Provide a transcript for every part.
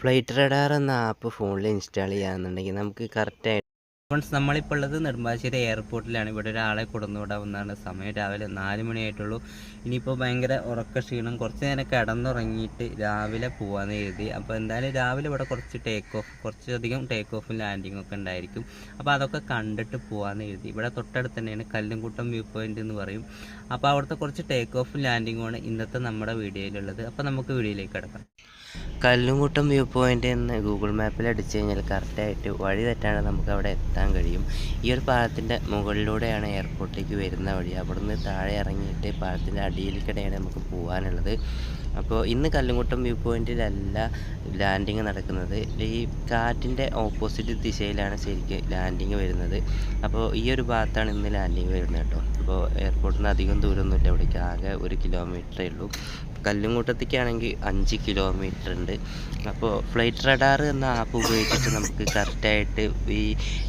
Flight radar എന്ന app ഫോണിൽ install ചെയ്യാന്നുണ്ടെങ്കിൽ നമുക്ക് കറക്റ്റായിട്ട് ഫ്രണ്ട്സ് നമ്മളിപ്പോൾ ഉള്ളത് നെടുമ്പാശ്ശേരി എയർപോർട്ടിലാണ് ഇവിടെ ഒരാളെ കൊടുന്നുവിടാവുന്നതാണ്. സമയം രാവിലെ നാല് മണിയായിട്ടുള്ളൂ. ഇനിയിപ്പോൾ ഭയങ്കര ഉറക്ക ക്ഷീണം. കുറച്ച് നേരം കിടന്നുറങ്ങിയിട്ട് രാവിലെ പോകാമെന്ന് എഴുതി അപ്പോൾ എന്തായാലും രാവിലെ ഇവിടെ കുറച്ച് ടേക്ക് ഓഫ് കുറച്ചധികം ടേക്ക് ഓഫും ലാൻഡിങ്ങും ഒക്കെ ഉണ്ടായിരിക്കും. അപ്പോൾ അതൊക്കെ കണ്ടിട്ട് പോകാമെന്ന് എഴുതി ഇവിടെ തൊട്ടടുത്ത് തന്നെയാണ് കല്ലുംകുട്ടം വ്യൂ പോയിന്റ് എന്ന് പറയും. അപ്പോൾ അവിടുത്തെ കുറച്ച് ടേക്ക് ഓഫും ലാൻഡിങ്ങുമാണ് ഇന്നത്തെ നമ്മുടെ വീഡിയോയിലുള്ളത്. അപ്പോൾ നമുക്ക് വീഡിയോയിലേക്ക് കിടക്കാം. കല്ലുംകുട്ടം വ്യൂ പോയിന്റ് എന്ന് ഗൂഗിൾ മാപ്പിൽ അടിച്ചു കഴിഞ്ഞാൽ കറക്റ്റായിട്ട് വഴി തെറ്റാണ്ട് നമുക്ക് അവിടെ എത്താൻ കഴിയും. ഈ ഒരു പാലത്തിന്റെ മുകളിലൂടെയാണ് എയർപോർട്ടിലേക്ക് വരുന്ന വഴി. അവിടെ നിന്ന് താഴെ ഇറങ്ങിയിട്ട് പാലത്തിന്റെ അടിയിലേക്കിടെയാണ് നമുക്ക് പോകാനുള്ളത് അപ്പോൾ ഇന്ന് കല്ലുംകുട്ടം വ്യൂ പോയിന്റിലല്ല ലാൻഡിങ് നടക്കുന്നത്. ഈ കാറ്റിന്റെ ഓപ്പോസിറ്റ് ദിശയിലാണ് ശരിക്കും ലാൻഡിങ് വരുന്നത്. അപ്പോൾ ഈ ഒരു ഭാഗത്താണ് ഇന്ന് ലാൻഡിങ് വരുന്നത് കേട്ടോ. അപ്പോൾ എയർപോർട്ടിൽ നിന്ന് അധികം ദൂരമൊന്നുമില്ല. ഇവിടേക്ക് ആകെ ഒരു കിലോമീറ്ററേ ഉള്ളൂ. കല്ലുംകൂട്ടത്തേക്കാണെങ്കിൽ അഞ്ച് കിലോമീറ്റർ ഉണ്ട്. അപ്പോൾ ഫ്ലൈറ്റ് റഡാർ എന്ന ആപ്പ് ഉപയോഗിച്ചിട്ട് നമുക്ക് കറക്റ്റായിട്ട് ഈ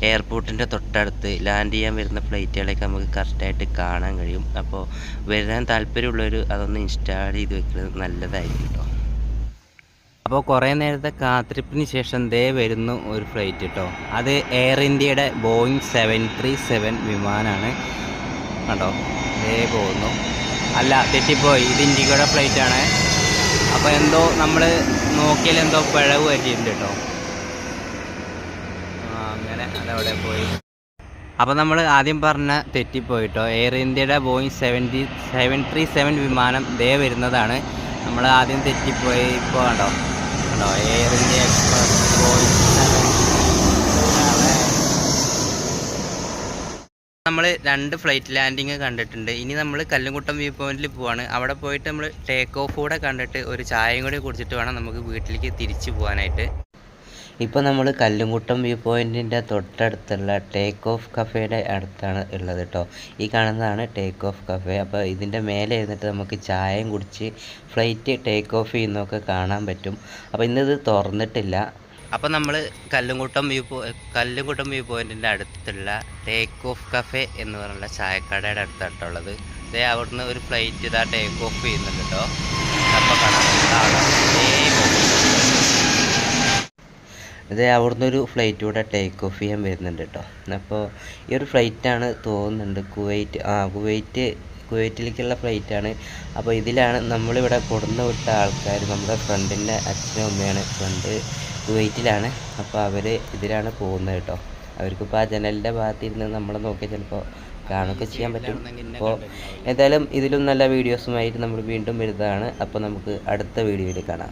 എയർപോർട്ടിന്റെ തൊട്ടടുത്ത് ലാൻഡ് ചെയ്യാൻ വരുന്ന ഫ്ലൈറ്റുകളൊക്കെ നമുക്ക് കറക്റ്റായിട്ട് കാണാൻ കഴിയും. അപ്പോൾ വരാൻ താല്പര്യമുള്ളവർ അതൊന്ന് ഇൻസ്റ്റാൾ ചെയ്ത് വെക്കുന്നത് നല്ലതായിരിക്കും കേട്ടോ അപ്പോൾ കുറേ നേരത്തെ കാത്തിരിപ്പിന് ശേഷം ദേ വരുന്നു ഒരു ഫ്ലൈറ്റ് കേട്ടോ അത് എയർ ഇന്ത്യയുടെ ബോയിങ് സെവൻ ത്രീ സെവൻ വിമാനമാണ് കണ്ടോ? ദേ പോകുന്നു. അല്ല തെറ്റിപ്പോയി. ഇത് ഇൻഡിഗോയുടെ ഫ്ലൈറ്റ് ആണ്. അപ്പോൾ എന്തോ നമ്മൾ നോക്കിയാൽ എന്തോ പിഴവ് പറ്റിയിട്ടുണ്ട് കേട്ടോ. അങ്ങനെ അതവിടെ പോയി. അപ്പോൾ നമ്മൾ ആദ്യം പറഞ്ഞ തെറ്റിപ്പോയിട്ടോ എയർ ഇന്ത്യയുടെ Boeing seventy seven three seven വിമാനം ദേ വരുന്നതാണ്. നമ്മൾ ആദ്യം തെറ്റിപ്പോയി. ഇപ്പോൾ കണ്ടോ? കണ്ടോ? Air India Express Boeing seven നമ്മൾ രണ്ട് ഫ്ലൈറ്റ് ലാൻഡിങ് കണ്ടിട്ടുണ്ട്. ഇനി നമ്മൾ കല്ലുംകുട്ടം വ്യൂ പോയിന്റിൽ പോവാണ്. അവിടെ പോയിട്ട് നമ്മൾ ടേക്ക് ഓഫ് കൂടെ കണ്ടിട്ട് ഒരു ചായയും കൂടി കുടിച്ചിട്ട് വേണം നമുക്ക് വീട്ടിലേക്ക് തിരിച്ചു പോകാനായിട്ട് ഇപ്പോൾ നമ്മൾ കല്ലുംകുട്ടം വ്യൂ പോയിന്റിന്റെ തൊട്ടടുത്തുള്ള ടേക്ക് ഓഫ് കഫേയുടെ അടുത്താണ് ഉള്ളത് കേട്ടോ ഈ കാണുന്നതാണ് ടേക്ക് ഓഫ് കഫേ അപ്പോൾ ഇതിന്റെ മേലെ ഇരുന്നിട്ട് നമുക്ക് ചായയും കുടിച്ച് ഫ്ലൈറ്റ് ടേക്ക് ഓഫ് ചെയ്യുന്നതൊക്കെ കാണാൻ പറ്റും. അപ്പോൾ ഇന്നിത് തുറന്നിട്ടില്ല. അപ്പോൾ നമ്മൾ കല്ലുംകൂട്ടം വ്യൂ പോ കല്ലുംകൂട്ടം വ്യൂ പോയിന്റിന്റെ അടുത്തുള്ള ടേക്ക് ഓഫ് കഫേ എന്ന് പറഞ്ഞുള്ള ചായക്കടയുടെ അടുത്തായിട്ടുള്ളത് ഇതേ അവിടുന്ന് ഒരു ഫ്ലൈറ്റ് ഇതാ ടേക്ക് ഓഫ് ചെയ്യുന്നുണ്ട് കേട്ടോ അപ്പോൾ പോകുന്നു. അവിടുന്ന് ഒരു ഫ്ലൈറ്റ് കൂടെ ടേക്ക് ഓഫ് ചെയ്യാൻ വരുന്നുണ്ട് കേട്ടോ അപ്പോൾ ഈ ഒരു ഫ്ലൈറ്റാണ് തോന്നുന്നുണ്ട് കുവൈറ്റ്. ആ കുവൈറ്റ് കുവൈറ്റിലേക്കുള്ള ഫ്ലൈറ്റാണ് അപ്പോൾ ഇതിലാണ് നമ്മളിവിടെ കൊടുന്നു വിട്ട ആൾക്കാർ നമ്മുടെ ഫ്രണ്ടിന്റെ അച്ഛനും അമ്മയാണ് ഫ്രണ്ട് കുവൈറ്റിലാണ്. അപ്പോൾ അവർ ഇതിലാണ് പോകുന്നത് കേട്ടോ. അവർക്കിപ്പോൾ ആ ജനലിന്റെ ഭാഗത്തിരുന്ന് നമ്മളെ നോക്കിയാൽ ചിലപ്പോൾ കാണുകയൊക്കെ ചെയ്യാൻ പറ്റും. അപ്പോൾ എന്തായാലും ഇതിലും നല്ല വീഡിയോസുമായിട്ട് നമ്മൾ വീണ്ടും വരുന്നതാണ്. അപ്പോൾ നമുക്ക് അടുത്ത വീഡിയോയിൽ കാണാം.